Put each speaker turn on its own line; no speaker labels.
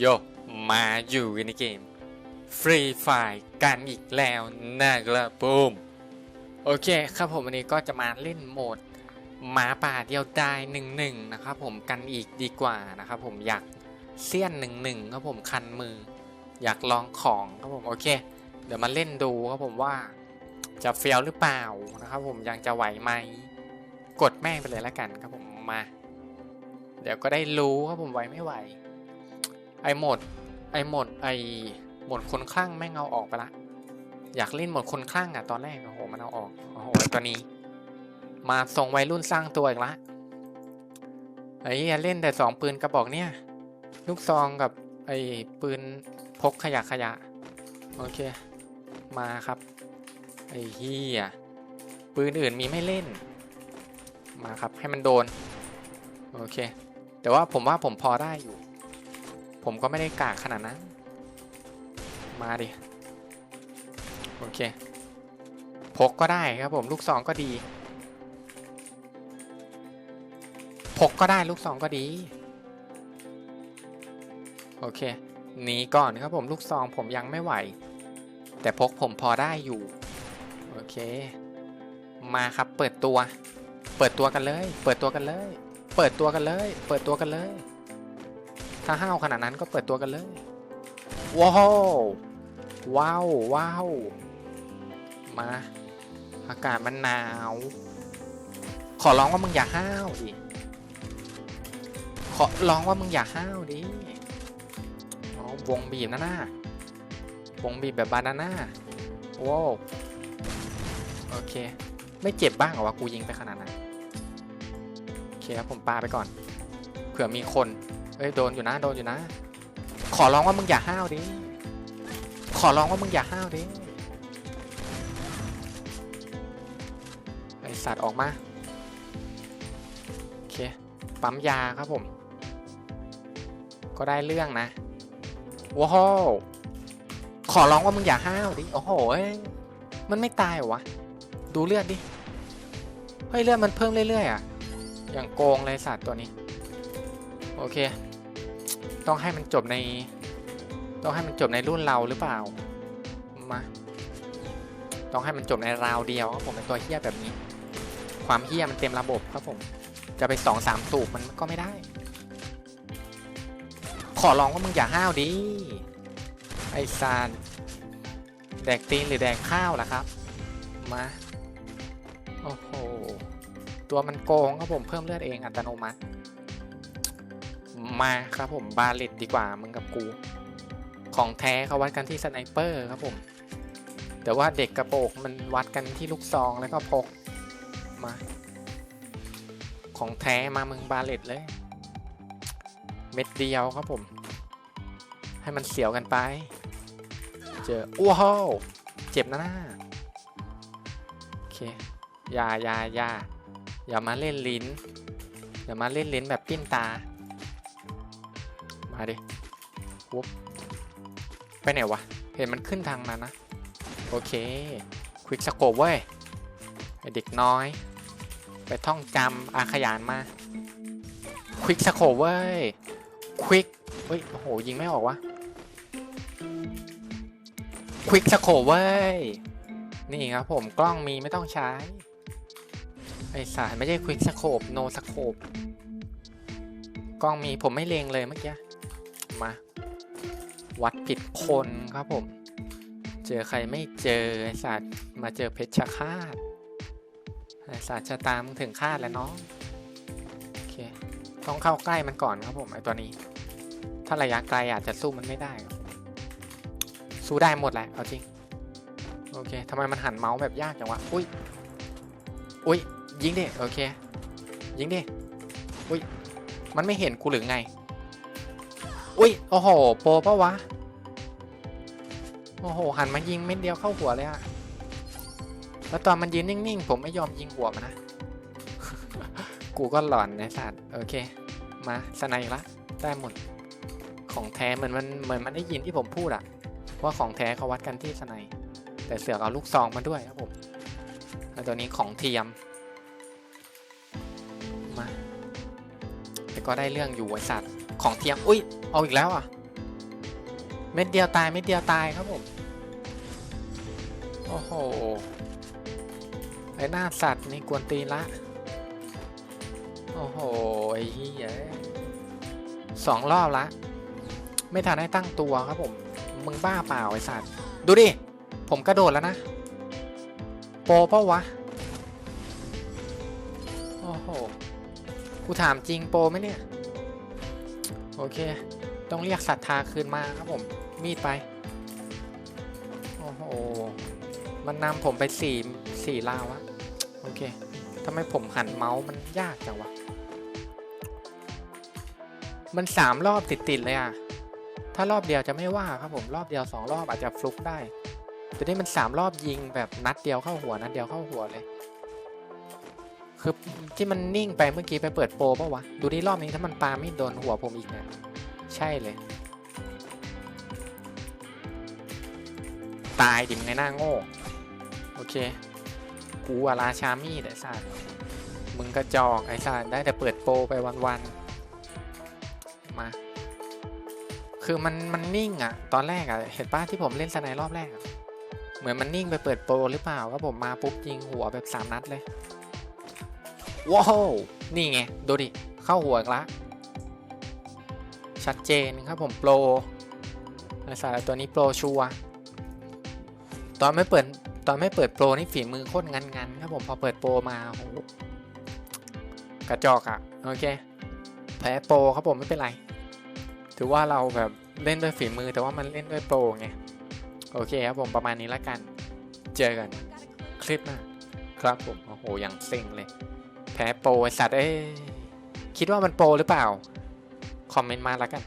โยมาอยู่ในเกมฟรีไฟกันอีกแล้วนะครับผมโอเคครับผมวันนี้ก็จะมาเล่นโหมดหมาป่าเดียวดายหนึ่งหนึ่งนะครับผมกันอีกดีกว่านะครับผมอยากเสี้ยนหนึ่งหนึ่งครับผมคันมือ อยากลองของครับผมโอเค เดี๋ยวมาเล่นดูครับผมว่า จะเฟียวหรือเปล่านะครับผมยังจะไหวไหมกดแม่งไปเลยแล้วกันครับผมมา เดี๋ยวก็ได้รู้ครับผมไหวไม่ไหว ไอโหมดไอโหมดไอโหมดคนคลั่งแม่งเอาออกไปละ อยากเล่นโหมดคนคลั่งอะตอนแรกโอ้โหมันเอาออกโอ้โหไอ้ตัวนี้ มาส่งวัยรุ่นสร้างตัวอีกละไอ้เล่นแต่สองปืนกระบอกเนี่ย ลูกซองกับไอ้ปืนพกขยะขยะ โอเค มาครับ ไอ้เหี้ยปืนอื่นมีไม่เล่น มาครับให้มันโดน โอเค แต่ว่าผมว่าผมพอได้อยู่ ผมก็ไม่ได้กากขนาดนั้น มาดิ โอเค พกก็ได้ครับผม ลูกซองก็ดี พกก็ได้ลูกซองก็ดี โอเค หนีก่อนครับผมลูกซองผมยังไม่ไหว แต่พกผมพอได้อยู่ โอเค มาครับเปิดตัว เปิดตัวกันเลย เปิดตัวกันเลย เปิดตัวกันเลย เปิดตัวกันเลย ถ้าห้าวขนาดนั้นก็เปิดตัวกันเลย ว้าว ว้าว ว้าว มา อากาศมันหนาว ขอร้องว่ามึงอย่าห้าวดิ ขอร้องว่ามึงอย่าห้าวดิอ๋อวงบีบนะหน้าวงบีบแบบบานาน่าว้าวโอเค ไม่เจ็บบ้างเหรอวะกูยิงไปขนาดนั้น โอเคครับผมปาไปก่อน เผื่อมีคน เอ้ยโดนอยู่นะโดนอยู่นะ ขอร้องว่ามึงอย่าห้าวดิ ขอร้องว่ามึงอย่าห้าวดิ ไอสัตว์ออกมา โอเค ปั๊มยาครับผม ก็ได้เรื่องนะว้าวขอร้องว่ามึงอย่าห้าวดิ โอ้โห มันไม่ตายเหรอวะ ดูเลือดดิ เฮ้ยเลือดมันเพิ่มเรื่อยๆอะ อย่างโกงเลยสัตว์ตัวนี้ โอเค ต้องให้มันจบใน ต้องให้มันจบในรุ่นเราหรือเปล่า มา ต้องให้มันจบในราวเดียวครับผมเป็นตัวเฮี้ยแบบนี้ ความเฮี้ยมันเต็มระบบครับผม จะไปสองสามสูบมันก็ไม่ได้ ขอร้องว่ามึงอย่าห้าวดิไอซานแดกตีนหรือแดกข้าวล่ะครับ มา โอ้โห ตัวมันโกงครับผมเพิ่มเลือดเองอัตโนมัติ มาครับผมบาเลตดีกว่ามึงกับกู ของแท้เขาวัดกันที่สไนเปอร์ครับผม แต่ว่าเด็กกระโปรงมันวัดกันที่ลูกซองแล้วก็พกมา ของแท้มามึงบาเลตเลย เม็ดเดียวครับผม ให้มันเสียวกันไป เจอว้าวเจ็บนะหน้าโอเคอย่าอย่าอย่าอย่ามาเล่นลิ้นอย่ามาเล่นลิ้นแบบปิ้นตา มาดิวุบไปไหนวะ เห็นมันขึ้นทางนั้นนะ โอเค ควิกสโคปเว้ยเด็กน้อย ไปท่องจำอาขยานมา ควิกสโคเว้ย ควิกเฮ้ย โอ้โห ยิงไม่ออกวะ ควิกสโคเว้ย นี่ครับผมกล้องมีไม่ต้องใช้ ไอสายไม่ใช่ควิกสโคปโนสโคปกล้องมีผมไม่เลงเลยเมื่อกี้ มา วัดผิดคนครับผม เจอใครไม่เจอไอสัตว์มาเจอเพชรฆาตไอสัตว์จะตามึงถึงคาดแล้วเน้องโอเค ต้องเข้าใกล้มันก่อนครับผมไอตัวนี้ ถ้าระยะไกลอาจจะสู้มันไม่ได้ สู้ได้หมดแหละเอาจริง โอเคทำไมมันหันเมาส์แบบยากจังวะ อุ้ย อุ้ยยิงดิ โอเค ยิงดิ อุ้ย มันไม่เห็นกูหรือไง อุ้ยโอ้โห โปรปะวะ โอ้โห หันมายิงเม็ดเดียวเข้าหัวเลยอะแล้วตอนมันยืนนิ่งๆ ผมไม่ยอมยิงหัวมันนะ กูก็หลอนในสัตว์ โอเค มาสไนละ ได้หมด ของแท้เหมือนมันเหมือนมันได้ยินที่ผมพูดอะว่าของแท้เขาวัดกันที่สไนแต่เสือกเอาลูกซองมาด้วยครับผมแล้วตัวนี้ของเทียม มา แต่ก็ได้เรื่องอยู่ไอสัตว์ ของเทียม อุ้ย เอาอีกแล้วอะ เม็ดเดียวตาย เม็ดเดียวตายครับผม โอ้โห ไอ้หน้าสัตว์นี่กวนตีนละ โอ้โห ไอ้เหี้ยสองรอบละ ไม่ทันได้ตั้งตัวครับผม มึงบ้าเปล่าไอ้สัตว์ ดูดิ ผมกระโดดแล้วนะ โปรเปล่าวะ โอ้โห กูถามจริงโปรไหมเนี่ย โอเค ต้องเรียกศรัทธาคืนมาครับผม มีดไป โอ้โห มันนำผมไปสี่สี่ลาวะ โอเคทำไมผมหันเมาส์มันยากจังวะ มันสามรอบติดๆเลยอะ ถ้ารอบเดียวจะไม่ว่าครับผม รอบเดียวสองรอบอาจจะฟลุกได้ แต่นี่มันสามรอบยิงแบบนัดเดียวเข้าหัวนัดเดียวเข้าหัวเลย คือที่มันนิ่งไปเมื่อกี้ไปเปิดโปรปะวะ ดูดิรอบนี้ถ้ามันปาไม่โดนหัวผมอีกเนี่ยใช่เลย ตายดิมงไงหน้าโง่ โอเค กูอะราชามีดไอ้สัสมึงกระจอกไอ้สัสได้แต่เปิดโปรไปวันๆ มา คือมันมันนิ่งอะตอนแรกอะเห็นป้าที่ผมเล่นสไนด์รอบแรกอะเหมือนมันนิ่งไปเปิดโปรหรือเปล่าก็ผมมาปุ๊บยิงหัวแบบสามนัดเลย ว้าว นี่ไง ดูดิ เข้าหัวอีกละ ชัดเจนครับผมโปรไอสายตัวนี้โปรชัว ตอนไม่เปิด ตอนไม่เปิดโปรนี่ฝีมือโคตรงันๆครับผม พอเปิดโปรมาโอ้โหกระจอกอะโอเค แพ้โปรครับผมไม่เป็นไร ถือว่าเราแบบเล่นด้วยฝีมือแต่ว่ามันเล่นด้วยโปรไง โอเคครับผมประมาณนี้แล้วกัน เจอกันคลิปหน้าครับผม โอ้โหอย่างเซ็งเลย แพ้โปรไอสัตว์เอ้ยคิดว่ามันโปรหรือเปล่า คอมเมนต์มาแล้วกัน